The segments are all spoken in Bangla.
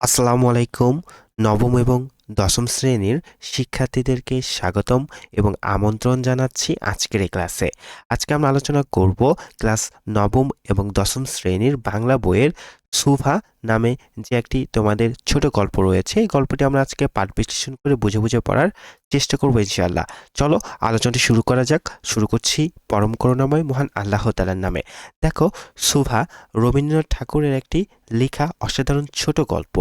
আসসালামু আলাইকুম। নবম এবং দশম শ্রেণির শিক্ষার্থীদেরকে স্বাগতম এবং আমন্ত্রণ জানাচ্ছি আজকের এই ক্লাসে। আজকে আমরা আলোচনা করব ক্লাস নবম এবং দশম শ্রেণির বাংলা বইয়ের সুভা নামে যে একটি তোমাদের ছোট গল্প রয়েছে, এই গল্পটি আমরা আজকে পাঠ বিশ্লেষণ করে বুঝে বুঝে পড়ার চেষ্টা করব ইনশাআল্লাহ। চলো, আলোচনাটি শুরু করা যাক। শুরু করছি পরম করুণাময় মহান আল্লাহ তালার নামে। দেখো সুভা রবীন্দ্রনাথ ঠাকুরের একটি লেখা অসাধারণ ছোট গল্প।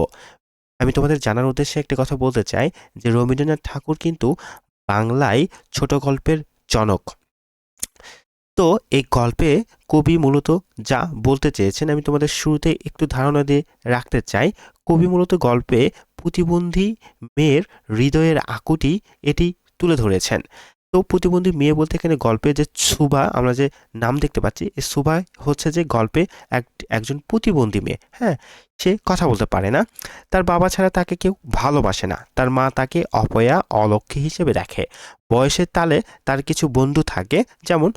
আমি তোমাদের জানার উদ্দেশ্যে একটা কথা বলতে চাই যে রবীন্দ্রনাথ ঠাকুর কিন্তু বাংলায় ছোট গল্পের জনক। তো এই গল্পে কবি মূলত যা বলতে চেয়েছেন, আমি তোমাদের শুরুতে একটু ধারণা দিয়ে রাখতে চাই। কবি মূলত গল্পে প্রতিবন্ধী মেয়ের হৃদয়ের আকুতি এটি তুলে ধরেছেন। তো প্রতিবন্ধী মেয়ে বলতে এখানে গল্পে যে সুভা আমরা যে নাম দেখতে পাচ্ছি, এই সুভা হচ্ছে যে গল্পে এক, একজন প্রতিবন্ধী মেয়ে হ্যাঁ? সে কথা বলতে পারে না। তার বাবা ছাড়া তাকে কেউ ভালোবাসে না। তার মা তাকে অপয়া অলক্ষী হিসেবে দেখে বয়সের তালে তার কিছু বন্ধু থাকে, যেমন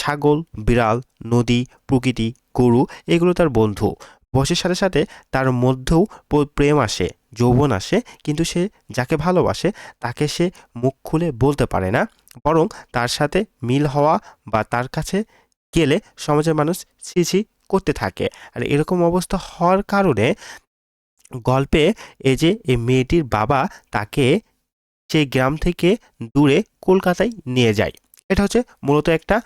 ছাগল, বিড়াল, নদী, প্রকৃতি, গরু, এগুলো তার বন্ধু। বয়সের সাথে সাথে তার মধ্যেও প্রেম আসে। যৌবন আসে, কিন্তু সে যাকে ভালোবাসে তাকে সে মুখ খুলে বলতে পারে না। বরং তার সাথে মিল হওয়া বা তার কাছে গেলে সমাজের মানুষ ছি ছি করতে থাকে। আর এরকম অবস্থা হওয়ার কারণে গল্পে এই যে এই মেয়েটির বাবা তাকে সেই গ্রাম থেকে দূরে কলকাতায় নিয়ে যায়। এটা হচ্ছে মূলত একটা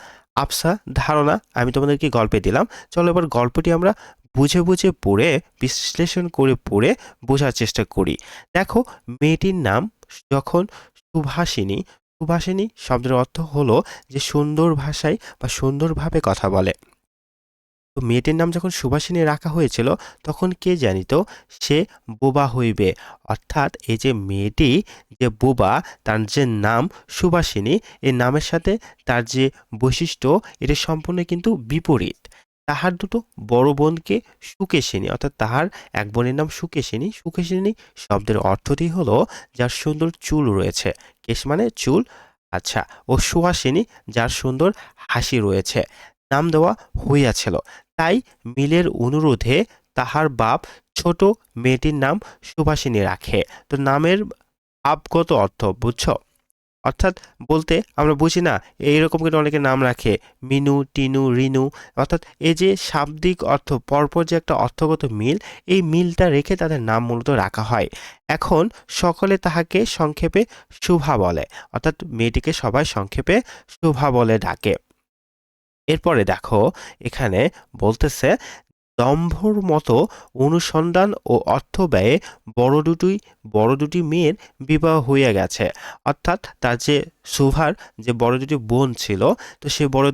আবসা ধারণা আমি তোমাদেরকে গল্পে দিলাম। চলো এবার গল্পটি আমরা বুঝে বুঝে পড়ে, বিশ্লেষণ করে পড়ে বোঝার চেষ্টা করি। দেখো, মেয়েটির নাম যখন সুভাষিনী সুভাষিনী শব্দের অর্থ হলো যে সুন্দর ভাষায় বা সুন্দরভাবে কথা বলে। তো মেয়েটির নাম যখন সুভাষিনী রাখা হয়েছিল, তখন কে জানিত? সে বোবা হইবে। অর্থাৎ এই যে মেয়েটি যে বোবা, তার যে নাম সুভাষিনী এই নামের সাথে তার যে বৈশিষ্ট্য, এটা সম্পূর্ণ কিন্তু বিপরীত। তাহার দুটো বড় বোনকে সুকেশিনী অর্থাৎ তাহার এক বোনের নাম সুকেশিনী সুকেশিনী শব্দের অর্থটি হলো যার সুন্দর চুল রয়েছে। কেশ মানে চুল আচ্ছা ও সুহাসিনী যার সুন্দর হাসি রয়েছে। নাম দেওয়া হইয়াছিল। তাই মিলের অনুরোধে তাহার বাপ ছোট মেয়েটির নাম সুভাষিনী রাখে। তো নামের আপগত অর্থ, বুঝছ? অর্থাৎ বলতে আমরা বুঝি না, এইরকম কিন্তু অনেকে নাম রাখে। মিনু, টিনু, রিনু, অর্থাৎ এই যে শাব্দিক অর্থ, পরপর যে একটা অর্থগত মিল, এই মিলটা রেখে তাদের নাম মূলত রাখা হয়। এখন সকলে তাহাকে সংক্ষেপে শুভা বলে, অর্থাৎ মেয়েটিকে সবাই সংক্ষেপে শুভা বলে ডাকে। এরপরে দেখো, এখানে বলতেছে দম্ভর মতো অনুসন্ধান ও অর্থ ব্যয়ে বড় দুটি বড় দুটি মেয়ের বিবাহ হইয়া গেছে। অর্থাৎ তার যে সুভার যে বড় দুটি বোন ছিল, তো সে বড়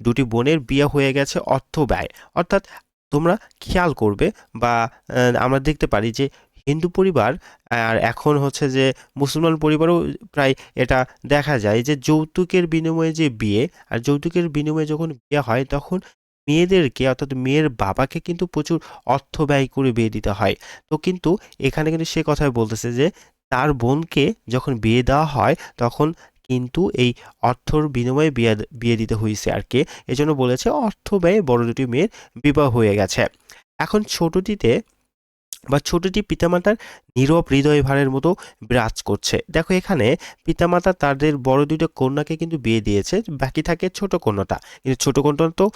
দুটি বোনের বিয়ে হয়ে গেছে অর্থ ব্যয়। অর্থাৎ তোমরা খেয়াল করবে বা আমরা দেখতে পারি যে হিন্দু পরিবার আর এখন হচ্ছে যে মুসলমান পরিবারও প্রায় এটা দেখা যায় যে যৌতুকের বিনিময়ে যে বিয়ে, আর যৌতুকের বিনিময়ে যখন বিয়ে হয় তখন মেয়েদেরকে, অর্থাৎ মেয়ের বাবাকে কিন্তু প্রচুর অর্থ ব্যয় করে বিয়ে দিতে হয়। তো কিন্তু এখানে কিন্তু সে কথাই বলতেছে যে, তার বোনকে যখন বিয়ে দেওয়া হয়, তখন কিন্তু এই অর্থর বিনিময়ে বিয়ে বিয়ে দিতে হয়েছে আর কি। এজন্য বলেছে, অর্থ ব্যয়ে বড় দুটি মেয়ের বিবাহ হয়ে গেছে। এখন ছোটটিতে বা ছোটটি পিতামাতার নীরব হৃদয় ভারের মতো বিরাজ করছে। দেখো এখানে পিতামাতা তাদের বড় দুটো কন্যাকে কিন্তু বিয়ে দিয়েছে, বাকি থাকে ছোট কন্যাটা। কিন্তু ছোট কন্যা তো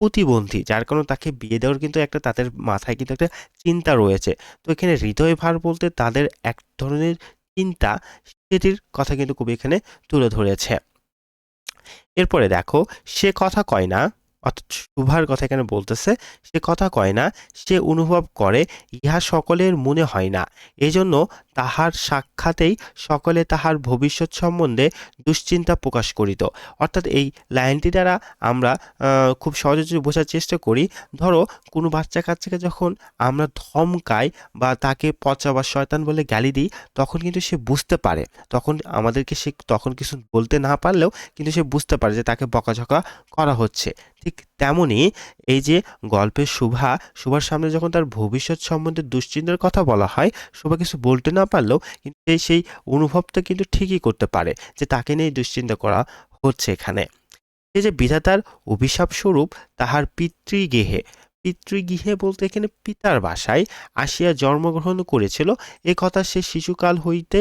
প্রতিবন্ধী, যার কারণে তাকে বিয়ে দেওয়ার কিন্তু একটা তাদের মাথায় কিন্তু একটা চিন্তা রয়েছে। তো এখানে হৃদয় ভার বলতে তাদের এক ধরনের চিন্তা সেটির কথা কিন্তু কবি এখানে তুলে ধরেছে। এরপরে দেখো, সে কথা কয় না অর্থাৎ শুভার কথা এখানে বলতেছে? সে কথা কয় না, সে অনুভব করে, ইহা সকলের মনে হয় না। এজন্য তাহার সাক্ষাতেই সকলে তাহার ভবিষ্যৎ সম্বন্ধে দুশ্চিন্তা প্রকাশ করিত। অর্থাৎ এই লাইনটি দ্বারা আমরা খুব সহজে বোঝার চেষ্টা করি, ধরো, কোনো বাচ্চা কাচ্চাকে যখন আমরা ধমকাই বা তাকে পচা বা শয়তান বলে গালি দিই, তখন কিন্তু সে বুঝতে পারে। তখন আমাদেরকে সে তখন কিছু বলতে না পারলেও কিন্তু সে বুঝতে পারে যে তাকে বকাঝকা করা হচ্ছে। ঠিক তেমনি এই যে গল্পের শুভা, শুভার সামনে যখন তার ভবিষ্যৎ সম্বন্ধে দুশ্চিন্তার কথা বলা হয়, শুভা কিছু বলতে না পারলেও কিন্তু সেই অনুভবটা কিন্তু ঠিকই করতে পারে যে তাকে নিয়ে দুশ্চিন্তা করা হচ্ছে এখানে। এই যে বিধাতার অভিশাপ স্বরূপ তাহার পিতৃগৃহে পিতৃগৃহে বলতে এখানে পিতার বাসায় আসিয়া জন্মগ্রহণ করেছিল, এ কথা সে শিশুকাল হইতে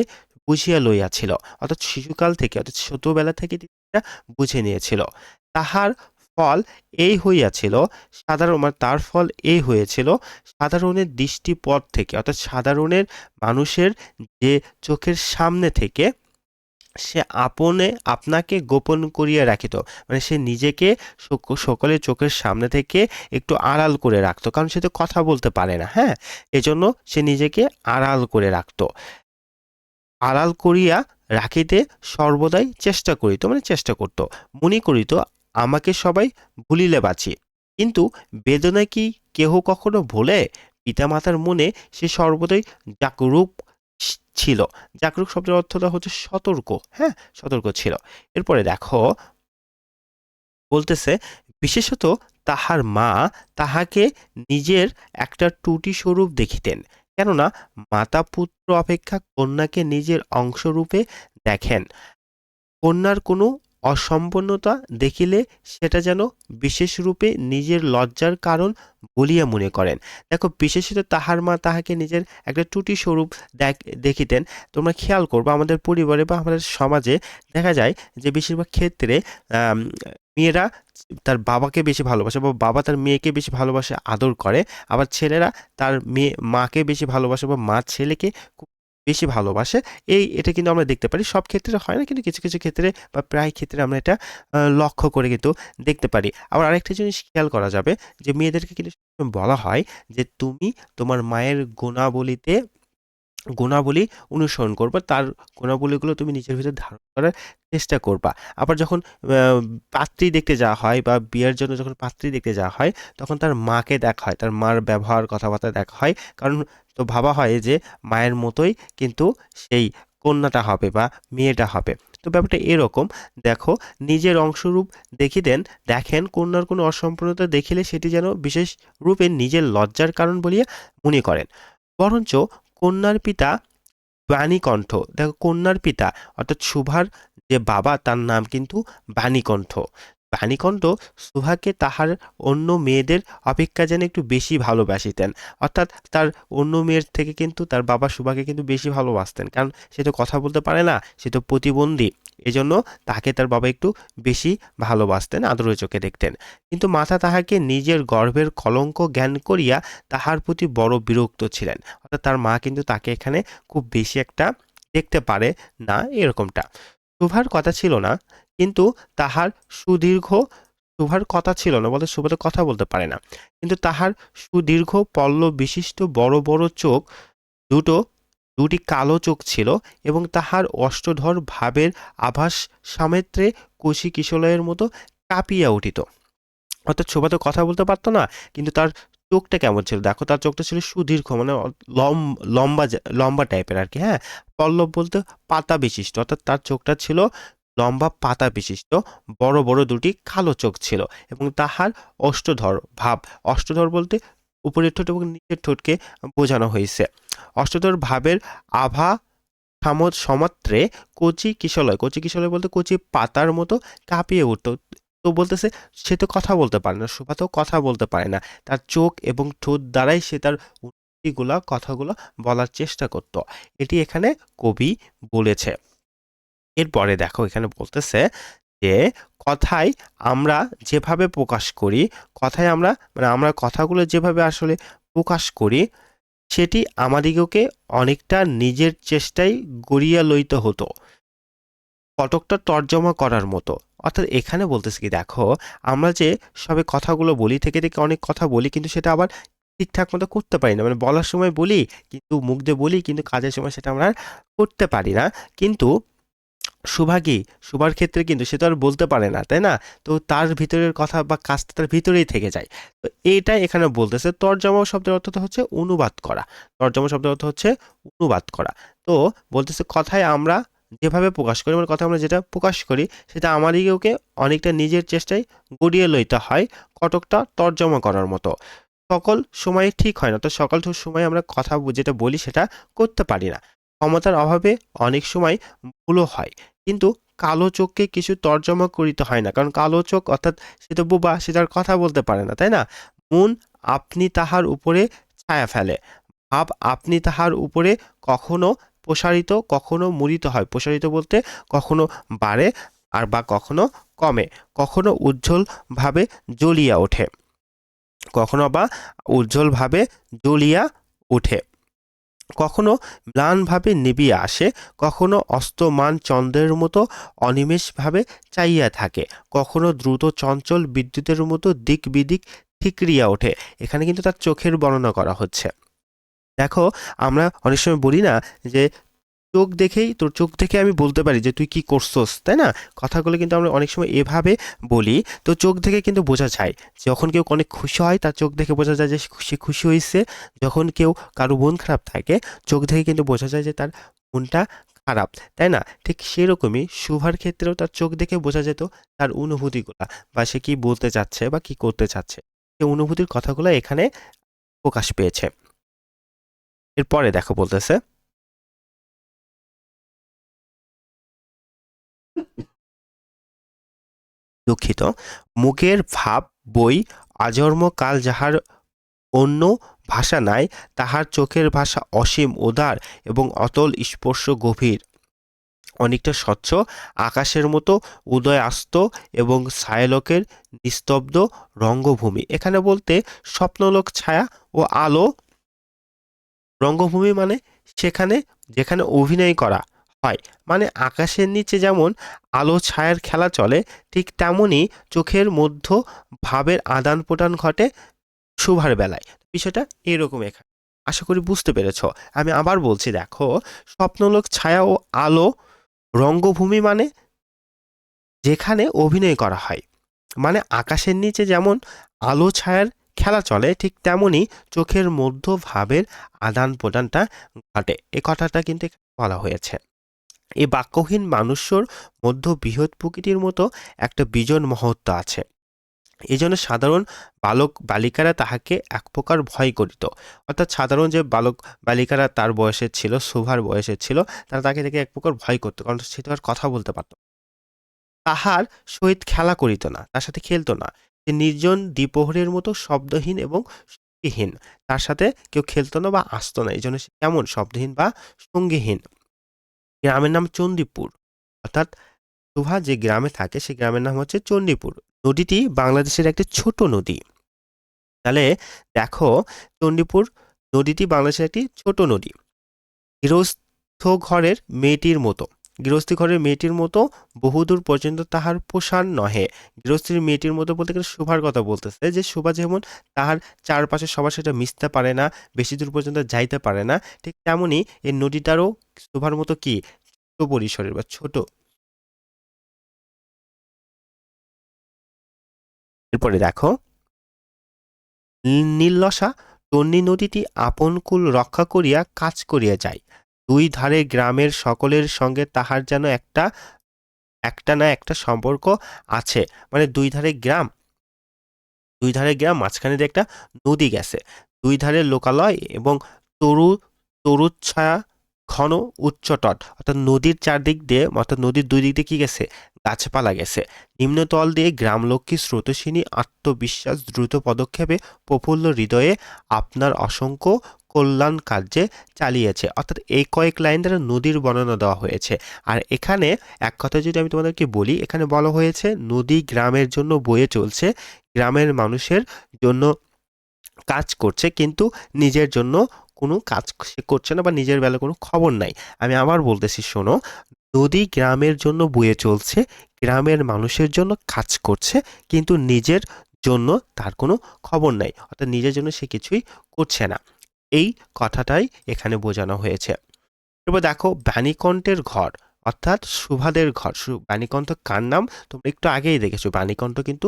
বুঝিয়া লইয়াছিল, অর্থাৎ শিশুকাল থেকে, অর্থাৎ ছোটবেলা থেকে বুঝে নিয়েছিল। তাহার ফল এই হইয়াছিল, সাধারণ মানে তার ফল এই হয়েছিল, সাধারণের দৃষ্টিপথ থেকে, অর্থাৎ সাধারণের মানুষের যে চোখের সামনে থেকে সে আপনে, আপনাকে গোপন করিয়া রাখিত। মানে সে নিজেকে সক- সকলের চোখের সামনে থেকে একটু আড়াল করে রাখতো, কারণ সে তো কথা বলতে পারে না হ্যাঁ? এজন্য সে নিজেকে আড়াল করে রাখতো। আড়াল করিয়া রাখিতে সর্বদাই চেষ্টা করিত মানে চেষ্টা করত, মনে করিত আমাকে সবাই ভুলিলে বাঁচি। কিন্তু বেদনা কি কেহ কখনো ভোলে? পিতামাতার মনে সে সর্বদাই জাগরূক ছিল। জাগরুক শব্দের অর্থটা হচ্ছে সতর্ক। হ্যাঁ সতর্ক ছিল। এরপরে দেখো, বলতেছে, বিশেষত তাহার মা তাহাকে নিজের একটা টুটি স্বরূপ দেখিতেন। কেননা মাতা পুত্র অপেক্ষা কন্যাকে নিজের অংশরূপে দেখেন। কন্যার কোনো অসম্পন্নতা দেখিলে সেটা যেন বিশেষ রূপে নিজের লজ্জার কারণ বলিয়া মনে করেন। দেখো, বিশেষত তাহার মা তাহাকে নিজের একটা টুটি স্বরূপ দেখ- দেখিতেন। তোমরা খেয়াল করবে, আমাদের পরিবারে বা আমাদের সমাজে দেখা যায় যে বেশিরভাগ ক্ষেত্রে মেয়েরা তার বাবাকে বেশি ভালোবাসে বা বাবা তার মেয়েকে বেশি ভালোবাসে, আদর করে। আবার ছেলেরা তার মেয়ে, মাকে বেশি ভালোবাসে বা মা ছেলেকে খুব বেশি ভালোবাসে। এই এটা কিন্তু আমরা দেখতে পারি। সব ক্ষেত্রে হয় না, কিন্তু কিছু কিছু ক্ষেত্রে বা প্রায় ক্ষেত্রে আমরা এটা লক্ষ্য করে কিন্তু দেখতে পারি। আবার আরেকটা জিনিস খেয়াল করা যাবে যে, মেয়েদেরকে কিন্তু বলা হয় যে, তুমি তোমার মায়ের গুণাবলীতে গুণাবলী অনুসরণ করবা, তার গুণাবলীগুলো তুমি নিজের ভিতরে ধারণ করার চেষ্টা করবা। আবার যখন পাত্রী দেখতে যাওয়া হয় বা বিয়ের জন্য যখন পাত্রী দেখতে যাওয়া হয়, তখন তার মাকে দেখা হয়, তার মার ব্যবহার, কথাবার্তা দেখা হয়। কারণ তো ভাবা হয় যে, মায়ের মতোই কিন্তু সেই কন্যাটা হবে বা মেয়েটা হবে। তো ব্যাপারটা এরকম। দেখো, নিজের অংশরূপ দেখিতেন দেখেন, কন্যার কোনো অসম্পূর্ণতা দেখিলে সেটি যেন বিশেষ রূপে নিজের লজ্জার কারণ বলিয়া মনে করেন। বরঞ্চ কন্যার পিতা বাণীকণ্ঠ। দেখো কন্যার পিতা অর্থাৎ শুভার যে বাবা তার নাম কিন্তু বাণীকণ্ঠ। বাণীকণ্ঠ সুভাকে তাহার অন্য মেয়েদের অপেক্ষা যেন একটু বেশি ভালোবাসিতেন। অর্থাৎ তার অন্য মেয়ের থেকে কিন্তু তার বাবা সুভাকে কিন্তু বেশি ভালোবাসতেন। কারণ সে তো কথা বলতে পারে না, সে তো প্রতিবন্ধী। এজন্য তাকে তার বাবা একটু বেশি ভালোবাসতেন, আদরের চোখে দেখতেন। কিন্তু মাতা তাহাকে নিজের গর্ভের কলঙ্ক জ্ঞান করিয়া তাহার প্রতি বড় বিরক্ত ছিলেন। অর্থাৎ তার মা কিন্তু তাকে এখানে খুব বেশি একটা দেখতে পারে না এরকমটা। শুভার কথা ছিল না কিন্তু তাহার সুদীর্ঘ শুভার কথা ছিল না বলতে শুভ কথা বলতে পারে না। কিন্তু তাহার সুদীর্ঘ পল্ল বিশিষ্ট বড় বড় চোখ দুটো, দুটি কালো চোখ ছিল এবং তাহার অষ্টধর ভাবের আভাস সামেত্রে কোশি কিশলয়ের মতো কাঁপিয়া উঠিত। অর্থাৎ শোভা তো কথা বলতে পারতো না, কিন্তু তার চোখটা কেমন ছিল? দেখো, তার চোখটা ছিল সুদীর্ঘ মানে লম লম্বা লম্বা টাইপের আর কি হ্যাঁ? পল্লব বলতে পাতা বিশিষ্ট, অর্থাৎ তার চোখটা ছিল লম্বা পাতা বিশিষ্ট, বড় বড় দুটি কালো চোখ ছিল এবং তাহার অষ্টধর ভাব। অষ্টধর বলতে উপরের ঠোঁট এবং নিচের ঠোঁটকে বোঝানো হয়েছে। অষ্টধর ভাবের আভা সামত সমাত্রে কচি কিশলয়। কচি কিশলয় বলতে কচি পাতার মতো কাঁপিয়ে উঠত। তো বলতেছে, সে তো কথা বলতে পারে না, শোভা তো কথা বলতে পারে না। তার চোখ এবং ঠোঁট দ্বারাই সে তার কথাগুলো বলার চেষ্টা করত। এটি এখানে কবি বলেছে। এরপরে দেখো এখানে বলতেছে যে, কথায় আমরা যেভাবে প্রকাশ করি, কথায় আমরা মানে আমরা কথাগুলো যেভাবে আসলে প্রকাশ করি, সেটি আমাদিগকে অনেকটা নিজের চেষ্টায় গড়িয়া লইতে হতো। কটকটা তর্জমা করার মতো। অর্থাৎ এখানে বলতেছে কি, দেখো, আমরা যে সবে কথাগুলো বলি, থেকে থেকে অনেক কথা বলি, কিন্তু সেটা আবার ঠিকঠাক মতো করতে পারি না। মানে বলার সময় বলি, কিন্তু মুখ দিয়ে বলি, কিন্তু কাজের সময় সেটা আমরা করতে পারি না। কিন্তু সুভাগী, সুভার ক্ষেত্রে কিন্তু সে তো আর বলতে পারে না, তাই না? তো তার ভিতরের কথা বা কাজটা তার ভিতরেই থেকে যায়। তো এইটাই এখানে বলতেছে, তর্জমা শব্দের অর্থ তো হচ্ছে অনুবাদ করা। তর্জমা শব্দের অর্থ হচ্ছে অনুবাদ করা। তো বলতেছে, কথায় আমরা যেভাবে প্রকাশ করি মানে কথা আমরা যেটা প্রকাশ করি, সেটা আমাদিগকে অনেকটা নিজের চেষ্টায় গড়িয়ে লইতে হয় কটকটা তর্জমা করার মতো। সকল সময় ঠিক হয় না, তো সকল সময় আমরা কথা যেটা বলি সেটা করতে পারি না। ক্ষমতার অভাবে অনেক সময় ভুলও হয়। কিন্তু কালো চোখকে কিছু তর্জমা করিতে হয় না। কারণ কালো চোখ অর্থাৎ সে তো বোবা, সে তার কথা বলতে পারে না, তাই না? মন আপনি তাহার উপরে ছায়া ফেলে। ভাব আপনি তাহার উপরে কখনো প্রসারিত, কখনো মুড়িত হয়। প্রসারিত বলতে কখনো বাড়ে আর বা কখনো কমে, কখনো উজ্জ্বলভাবে জ্বলিয়া ওঠে। কখনো বা উজ্জ্বলভাবে জ্বলিয়া ওঠে। কখনো ম্লানভাবে নেবিয়ে আসে, কখনো অস্তমান চন্দ্রের মতো অনিমেষভাবে চাইয়া থাকে, কখনো দ্রুত চঞ্চল বিদ্যুতের মতো দিক বিদিক ঠিকরিয়া ওঠে। এখানে কিন্তু তার চোখের বর্ণনা করা হচ্ছে। দেখো, আমরা অনেক সময় বলি না যে চোখ দেখেই, তোর চোখ দেখে আমি বলতে পারি যে তুই কি করছস, তাই না? কথাগুলো কিন্তু আমরা অনেক সময় এভাবে বলি, তো চোখ দেখে কিন্তু বোঝা যায়। যখন কেউ অনেক খুশি হয়, তার চোখ দেখে বোঝা যায় যে সে খুশি হয়েছে। যখন কেউ কারও মন খারাপ থাকে, চোখ দেখে কিন্তু বোঝা যায় যে তার মনটা খারাপ, তাই না? ঠিক সেরকমই শুভার ক্ষেত্রেও তার চোখ দেখে বোঝা যেত তার অনুভূতিগুলা, বা সে কি বলতে চাচ্ছে বা কি করতে চাচ্ছে। সে অনুভূতির কথাগুলো এখানে প্রকাশ পেয়েছে। এরপরে দেখো বলতেছে দুঃখিত। মুখের ভাব, বই আজন্ম কাল যাহার অন্য ভাষা নাই, তাহার চোখের ভাষা অসীম, উদার এবং অতল, স্পর্শ, গভীর। অনেকটা স্বচ্ছ, আকাশের মতো উদয়াস্ত এবং ছায়ালোকের নিস্তব্ধ রঙ্গভূমি। এখানে বলতে স্বপ্নলোক, ছায়া ও আলো। রঙ্গভূমি মানে সেখানে, যেখানে অভিনয় করা। হয়। মানে আকাশের নিচে যেমন আলো ছায়ার খেলা চলে, ঠিক তেমনই চোখের মধ্য ভাবের আদান প্রদান ঘটে শুভার বেলায়। বিষয়টা এরকম এখানে আশা করি বুঝতে পেরেছ। আমি আবার বলছি, দেখো, স্বপ্নলোক ছায়া ও আলো রঙ্গভূমি মানে যেখানে অভিনয় করা হয়। মানে আকাশের নিচে যেমন আলো ছায়ার খেলা চলে, ঠিক তেমনই চোখের মধ্য ভাবের আদান প্রদানটা ঘটে। এ কথাটা কিন্তু বলা হয়েছে। এই বাক্যহীন মানুষ্যর মধ্য বৃহৎ প্রকৃতির মতো একটা বিজন মহত্ব আছে। এই জন্য সাধারণ বালক বালিকারা তাহাকে এক প্রকার ভয় করিত। অর্থাৎ সাধারণ যে বালক বালিকারা তার বয়সের ছিল, শোভার বয়সের ছিল, তারা তাকে দেখে এক প্রকার ভয় করতো, কারণ সে তো আর কথা বলতে পারত তাহার সহিত খেলা করিত না, তার সাথে খেলতো না। সে নির্জন দ্বিপ্রহরের মতো শব্দহীন এবং সঙ্গীহীন তার সাথে কেউ খেলতো না বা আসতো না এই জন্য সে কেমন শব্দহীন বা সঙ্গীহীন? গ্রামের নাম চণ্ডীপুর অর্থাৎ শোভা যে গ্রামে থাকে সেই গ্রামের নাম হচ্ছে চণ্ডীপুর নদীটি বাংলাদেশের একটি ছোট নদী। তাহলে দেখো চণ্ডীপুর নদীটি বাংলাদেশের একটি ছোট নদী। গৃহস্থ ঘরের মেয়েটির মতো। গৃহস্থী ঘরের মেয়েটির মতো বহুদূর পর্যন্ত তাহার পোষার নহে। গৃহস্থীর মেয়েটির মতো বলতে গেলে শোভার কথা বলতেছে যে, শোভা যেমন তাহার চারপাশে সবার সাথে মিশতে পারে না, বেশি দূর পর্যন্ত যাইতে পারে না, ঠিক তেমনই এই নদীটারও শোভার মতো কি? ছোট পরিসরের বা ছোট। এরপরে দেখো। নীললসা তন্নি নদীটি আপন কুল রক্ষা করিয়া কাজ করিয়া যায়। দুই ধারে গ্রামের সকলের সঙ্গে তাহার যেন একটা একটা না একটা সম্পর্ক আছে। মানে দুই ধারে গ্রাম, দুই ধারে গ্রাম মাঝখানে একটা নদী গেছে। দুই ধারে লোকালয় এবং তরু, তরুচ্ছায়া ঘন উচ্চতট অর্থাৎ নদীর চারদিক দিয়ে, অর্থাৎ নদীর দুই দিক দিয়ে কি গেছে? গাছপালা গেছে। নিম্নতল দিয়ে গ্রামলক্ষ্মী স্রোতস্বিনী আত্মবিশ্বাস দ্রুত পদক্ষেপে প্রফুল্ল হৃদয়ে আপনার অসংখ্য কল্যাণ কার্যে চালিয়েছে। অর্থাৎ এই কয়েক লাইন দ্বারা নদীর বর্ণনা দেওয়া হয়েছে। আর এখানে এক কথা যদি আমি তোমাদেরকে বলি, এখানে বলা হয়েছে, নদী গ্রামের জন্য বয়ে চলছে, গ্রামের মানুষের জন্য কাজ করছে, কিন্তু নিজের জন্য কোনো কাজ সে করছে না বা নিজের বেলা কোনো খবর নাই। আমি আবার বলতেছি, শোনো নদী গ্রামের জন্য বয়ে চলছে, গ্রামের মানুষের জন্য কাজ করছে, কিন্তু নিজের জন্য তার কোনো খবর নাই, অর্থাৎ নিজের জন্য সে কিছুই করছে না। এই কথাটাই এখানে বোঝানো হয়েছে। এবার দেখো, বাণীকণ্ঠের ঘর, অর্থাৎ সুভাদের ঘর। বাণীকণ্ঠ কার নাম? তোমরা একটু আগেই দেখেছ, বাণীকণ্ঠ কিন্তু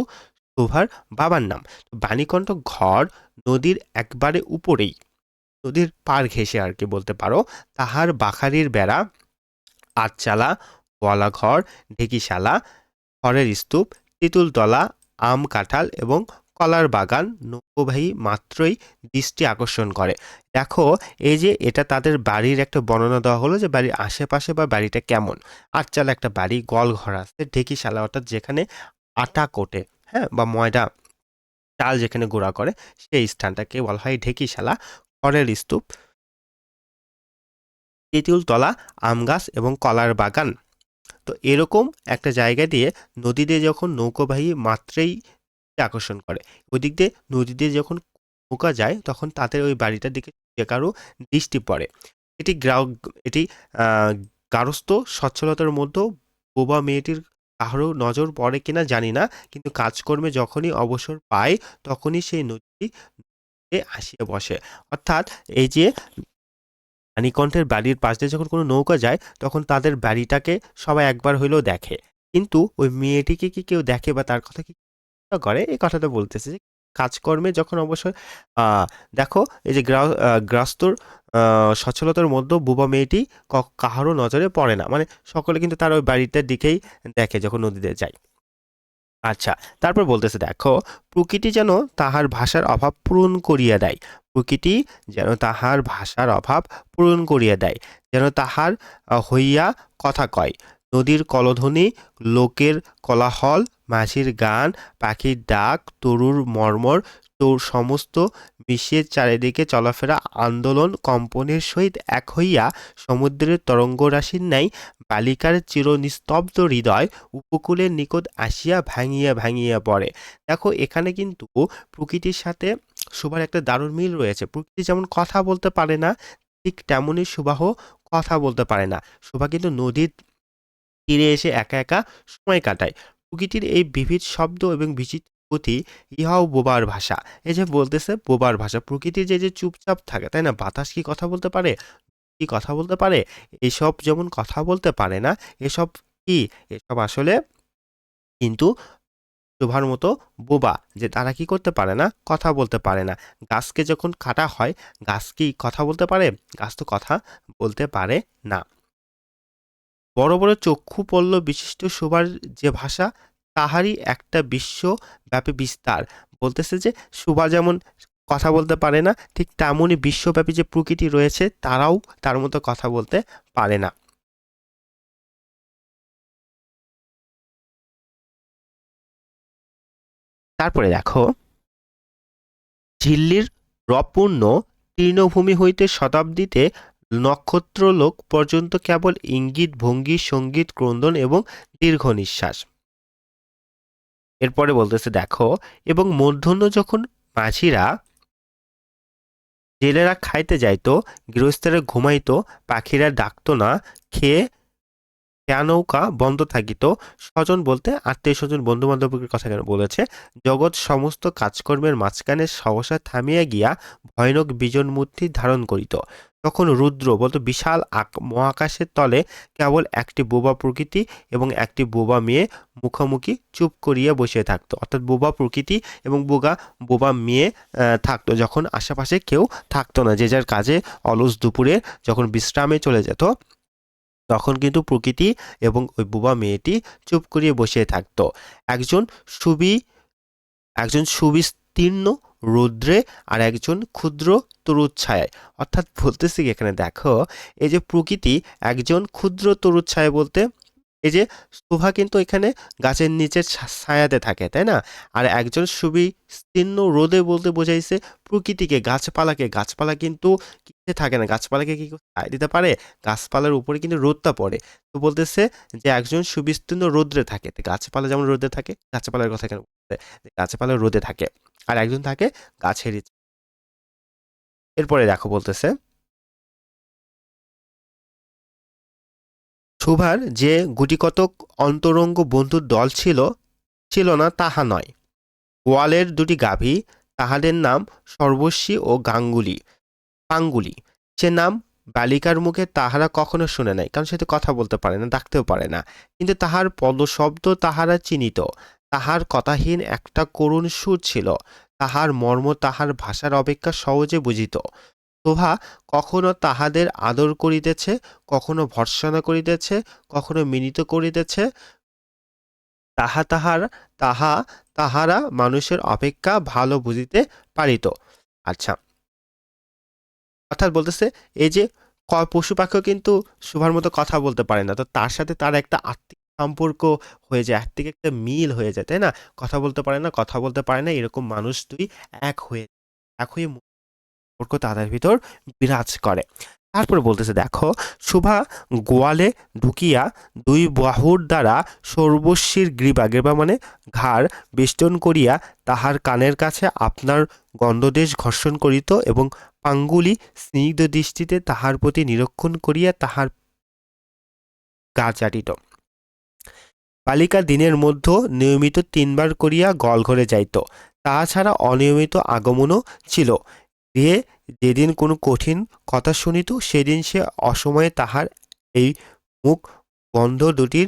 সুভার বাবার নাম। বাণীকণ্ঠ ঘর নদীর একবারে উপরেই। নদীর পার ঘেঁষে আর কি বলতে পারো, তাহার বাখারির বেড়া, আটচালা বলাঘর ঢেকিশালা, খড়ের স্তূপ, তেঁতুলতলা, আম কাঁঠাল এবং কলার বাগান নৌকোবাহী মাত্রই দৃষ্টি আকর্ষণ করে। দেখো, এই যে এটা তাদের বাড়ির একটা বর্ণনা দেওয়া হলো যে বাড়ির আশেপাশে বা বাড়িটা কেমন। আটচালা একটা বাড়ি গল ঘর আছে, ঢেকিশালা অর্থাৎ যেখানে আটা কোটে হ্যাঁ বা ময়দা, চাল যেখানে গোড়া করে, সেই স্থানটাকে বলা হয় ঢেকিশালা। খড়ের স্তূপ। তেঁতুল তলা, আম গাছ এবং কলার বাগান। তো এরকম একটা জায়গা দিয়ে নদী দিয়ে যখন নৌকোবাহী মাত্রেই আকর্ষণ করে ওই দিক দিয়ে নদী দিয়ে যখন নৌকা যায়, তখন তাদের ওই বাড়িটার দিকে কারও দৃষ্টি পড়ে। এটি গ্রাউ এটি গারস্থ সচ্ছলতার মধ্যেও বোবা মেয়েটির কারও নজর পড়ে কিনা জানি না, কিন্তু কাজকর্মে যখনই অবসর পায়, তখনই সেই নদী আসিয়া বসে। অর্থাৎ এই যে রানীকণ্ঠের বাড়ির পাশ দিয়ে যখন কোনো নৌকা যায় তখন তাদের বাড়িটাকে সবাই একবার হইলেও দেখে। কিন্তু ওই মেয়েটিকে কি কেউ দেখে বা তার কথা কি করে? এই কথাটা বলতেছে যে কাজকর্মে যখন অবশ্যই দেখো এই যে গ্রাস্তর আহ, সচ্ছলতার মধ্যে বুবা মেয়েটি কাহারও নজরে পড়ে না। মানে সকলে কিন্তু তার ওই বাড়িটার দিকেই দেখে যখন নদীতে যায়। আচ্ছা তারপর বলতেছে, দেখো, প্রকৃতি যেন তাহার ভাষার অভাব পূরণ করিয়া দেয়। প্রকৃতি যেন তাহার ভাষার অভাব পূরণ করিয়া দেয়। যেন তাহার হইয়া কথা কয়। নদীর কলধ্বনি, লোকের কলাহল, মাঝির গান, পাখির ডাক, তরুর মর্মর সমস্ত বিশ্বের চারিদিকে চলাফেরা আন্দোলন কম্পনের সহিত এক হইয়া সমুদ্রের তরঙ্গরাশির ন্যায় বালিকার চিরনিস্তব্ধ হৃদয় উপকূলের নিকট আসিয়া ভাঙিয়া ভাঙিয়া পড়ে। দেখো, এখানে কিন্তু প্রকৃতির সাথে সুভার একটা দারুণ মিল রয়েছে। প্রকৃতি যেমন কথা বলতে পারে না, ঠিক তেমনই সুবাহ কথা বলতে পারে না। সুভা কিন্তু নদীর তীরে এসে একা একা সময় কাটায়। প্রকৃতির এই বিবিধ শব্দ এবং বিচিত্র গতি ইহাও বোবার ভাষা। এই যে বলতেছে বোবার ভাষা, প্রকৃতির যে যে চুপচাপ থাকে, তাই না? বাতাস কি কথা বলতে পারে? কি কথা বলতে পারে? এসব যেমন কথা বলতে পারে না, এসব কি? এসব আসলে কিন্তু শোভার মতো বোবা, যে তারা কি করতে পারে না? কথা বলতে পারে না। গাছকে যখন কাটা হয়, গাছ কি কথা বলতে পারে? গাছ তো কথা বলতে পারে না। বড় বড় চক্ষু পল্ল বিশিষ্ট শোভার যে ভাষা তাহারই একটা বিশ্বব্যাপী বিস্তার। বলতেছে যে শোভা যেমন কথা বলতে পারে না, ঠিক তেমনই বিশ্বব্যাপী যে প্রকৃতি রয়েছে, তারাও তার মতো কথা বলতে পারে না। তারপরে দেখো, ঝিল্লির রপূর্ণ তৃণভূমি হইতে শতাব্দীতে নক্ষত্রলোক পর্যন্ত কেবল ইঙ্গিত, ভঙ্গি, সংগীত, ক্রন্দন এবং দীর্ঘ নিঃশ্বাস এরপরে বলতেছে, দেখো, এবং মূর্ধন্য যখন মাঝিরা জেলেরা খাইতে যাইতো, গৃহস্থেরা ঘুমাইতো, পাখিরা ডাকতো না, খেয়ে খেয়া নৌকা বন্ধ থাকিত, স্বজন বলতে আত্মীয় স্বজন বন্ধু বান্ধবের কথা কেন বলেছে, জগৎ সমস্ত কাজকর্মের মাঝখানে সহসা থামিয়া গিয়া ভয়ানক বিজন মূর্তি ধারণ করিত। তখন রুদ্র বলতো, বিশাল মহাকাশের তলে কেবল একটি বোবা প্রকৃতি এবং একটি বোবা মেয়ে মুখোমুখি চুপ করিয়া বসে থাকতো। অর্থাৎ বোবা প্রকৃতি এবং বোগা, বোবা মেয়ে থাকতো যখন আশেপাশে কেউ থাকতো না। যে যার কাজে অলস দুপুরে যখন বিশ্রামে চলে যেত, তখন কিন্তু প্রকৃতি এবং ওই বোবা মেয়েটি চুপ করিয়ে বসে থাকতো। একজন সুবি, একজন সুবিস্তীর্ণ রৌদ্রে আর একজন ক্ষুদ্র তরুচ্ছায়ায় অর্থাৎ বলতেছি এখানে দেখো, এই যে প্রকৃতি একজন ক্ষুদ্র তরুচ্ছায় বলতে, এই যে শোভা কিন্তু এখানে গাছের নিচের ছায়াতে থাকে, তাই না? আর একজন সুবিস্তীর্ণ রোদে বলতে বোঝাইছে প্রকৃতিকে, গাছপালাকে। গাছপালা কিন্তু কিসে থাকে না? গাছপালাকে কি ছায়া দিতে পারে? গাছপালার উপরে কিন্তু রোদটা পড়ে। তো বলতেছে যে একজন সুবিস্তীর্ণ রোদ্রে থাকে। গাছপালা যেমন রোদে থাকে, গাছপালার কথা কেন গাছপালা রোদে থাকে। আর একজন থাকে গাছের এরপরে দেখো বলতেছে, সুভার যে গুটিকতক অন্তরঙ্গ বন্ধুর দল ছিল ছিল না তাহা নয়। গোয়ালের দুটি গাভী, তাহাদের নাম সর্বস্বী ও গাঙ্গুলি। পাঙ্গুলি, সে নাম বালিকার মুখে তাহারা কখনো শুনে নাই, কারণ সে তো কথা বলতে পারে না, ডাকতেও পারে না। কিন্তু তাহার পদশব্দ তাহারা চিনিত। তাহার কথাহীন একটা করুণ সুর ছিল। তাহার মর্ম তাহার ভাষার অপেক্ষা সহজে বুঝিত। শোভা কখনো তাহাদের আদর করিতেছে, কখনো ভর্সনা করিতেছে, কখনো মিনিত করিতেছে। তাহা তাহার, তাহা তাহারা মানুষের অপেক্ষা ভালো বুঝিতে পারিত। আচ্ছা। অর্থাৎ বলতেছে, এই যে পশু পাখিও কিন্তু শোভার মতো কথা বলতে পারে না। তো তার সাথে তার একটা আত্মিক সম্পর্ক হয়ে যায় এক থেকে একটা মিল হয়ে যায়, তাই না? কথা বলতে পারে না, কথা বলতে পারে না, এরকম মানুষ দুই এক হয়ে এক হয়ে সম্পর্ক তাদের ভিতর বিরাজ করে। তারপরে বলতেছে, দেখো শুভা গোয়ালে ঢুকিয়া দুই বাহুর দ্বারা সর্বস্বীর গ্রীবা গ্রীবা মানে ঘাড় বেষ্টন করিয়া তাহার কানের কাছে আপনার গন্ধদেশ ঘর্ষণ করিত এবং পাঙ্গুলি স্নিগ্ধ দৃষ্টিতে তাহার প্রতি নিরীক্ষণ করিয়া তাহার গা চাটিত। বালিকা দিনের মধ্যে নিয়মিত তিনবার করিয়া গলঘরে যাইত। তাছাড়া অনিয়মিত আগমনও ছিল। গৃহে যেদিন কোনো কঠিন কথা শুনিত, সেদিন সে অসময়ে তাহার এই মুখ বন্ধ দুটির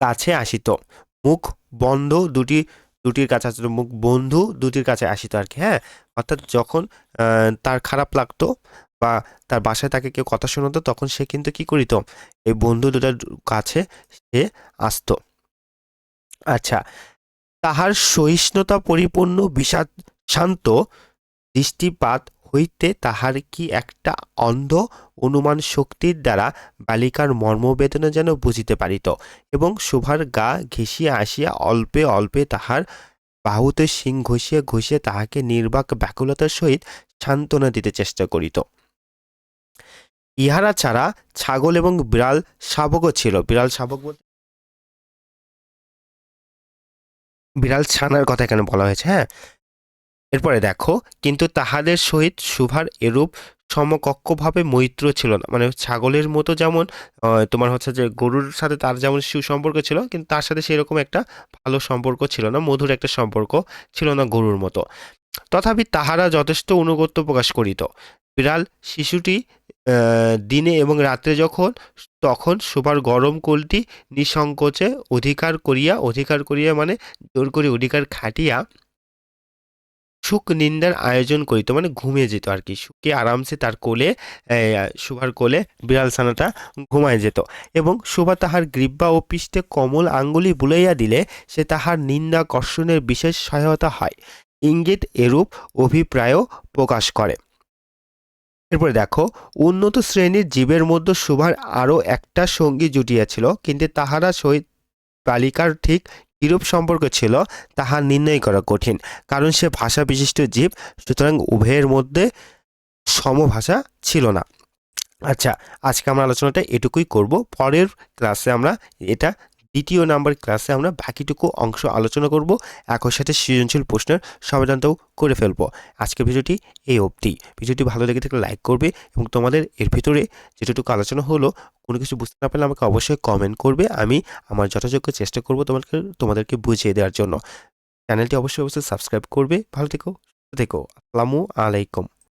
কাছে আসিত। মুখ বন্ধ দুটি, দুটির কাছে আসিত। মুখ বন্ধু দুটির কাছে আসিত আর কি হ্যাঁ? অর্থাৎ যখন তার খারাপ লাগতো বা তার বাসায় তাকে কেউ কথা শোনাতো, তখন সে কিন্তু কি করিত? এই বন্ধু দুটার কাছে সে আসতো। আচ্ছা তাহার সহিষ্ণুতা পরিপূর্ণ বিষাদ শান্ত দৃষ্টিপাত হইতে তাহার কি একটা অন্ধ অনুমান শক্তির দ্বারা বালিকার মর্মবেদনা যেন বুঝিতে পারিত এবং শোভার গা ঘেঁষিয়া আসিয়া অল্পে অল্পে তাহার বাহুতে শিং ঘষিয়া ঘষিয়া তাহাকে নির্বাক ব্যাকুলতার সহিত সান্ত্বনা দিতে চেষ্টা করিত। ইহারা ছাড়া ছাগল এবং বিড়াল শাবকও ছিল। বিড়াল শাবক বলতে বিড়াল ছানার কথা এখানে বলা হয়েছে হ্যাঁ? এরপরে দেখো, কিন্তু তাহাদের সহিত শুভার এরূপ সমকক্ষভাবে মৈত্র ছিল না। মানে ছাগলের মতো যেমন তোমার হচ্ছে যে গরুর সাথে তার যেমন সুসম্পর্ক ছিল, কিন্তু তার সাথে সেরকম একটা ভালো সম্পর্ক ছিল না, মধুর একটা সম্পর্ক ছিল না গরুর মতো। তথাপি তাহারা যথেষ্ট অনুগত্য প্রকাশ করিত। বিড়াল শিশুটি দিনে এবং রাত্রে যখন, তখন শোবার গরম কোলটি নিঃসংকোচে অধিকার করিয়া অধিকার করিয়া মানে জোর করে অধিকার খাটিয়া সুখ নিন্দার আয়োজন করিত মানে ঘুমিয়ে যেত আর কি। সুখে আরামসে তার কোলে শোভার কোলে বিড়াল ছানাটা ঘুমায় যেত এবং শোভা তাহার গ্রীব্বা ও পিষ্টে কমল আঙ্গুলি বুলাইয়া দিলে সে তাহার নিন্দা কর্ষণের বিশেষ সহায়তা হয়। ইঙ্গিত এরূপ অভিপ্রায়ও প্রকাশ করে। এরপরে দেখো, উন্নত শ্রেণির জীবের মধ্যে শোভার আরও একটা সঙ্গী জুটিয়াছিল, কিন্তু তাহারা সহিত বালিকার ঠিক কিরূপ সম্পর্ক ছিল, তাহা নির্ণয় করা কঠিন। কারণ সে ভাষা বিশিষ্ট জীব, সুতরাং উভয়ের মধ্যে সমভাষা ছিল না। আচ্ছা আজকে আমরা আলোচনাটা এটুকুই করব। পরের ক্লাসে আমরা এটা দ্বিতীয় নাম্বার ক্লাসে আমরা বাকিটুকু অংশ আলোচনা করব। একই সাথে সৃজনশীল প্রশ্নের সমাধানটাও করে ফেলব। আজকের ভিডিওটি এই অবধি। ভিডিওটি ভালো লেগে থাকলে লাইক করবে এবং তোমাদের এর ভিতরে যেটুকু আলোচনা হলো, কোনো কিছু বুঝতে না পারলে আমাকে অবশ্যই কমেন্ট করবে। আমি আমার যথাযোগ্য চেষ্টা করব তোমাকে, তোমাদেরকে বুঝিয়ে দেওয়ার জন্য। চ্যানেলটি অবশ্যই অবশ্যই সাবস্ক্রাইব করবে। ভালো থেকো থেকো। আসসালামু আলাইকুম।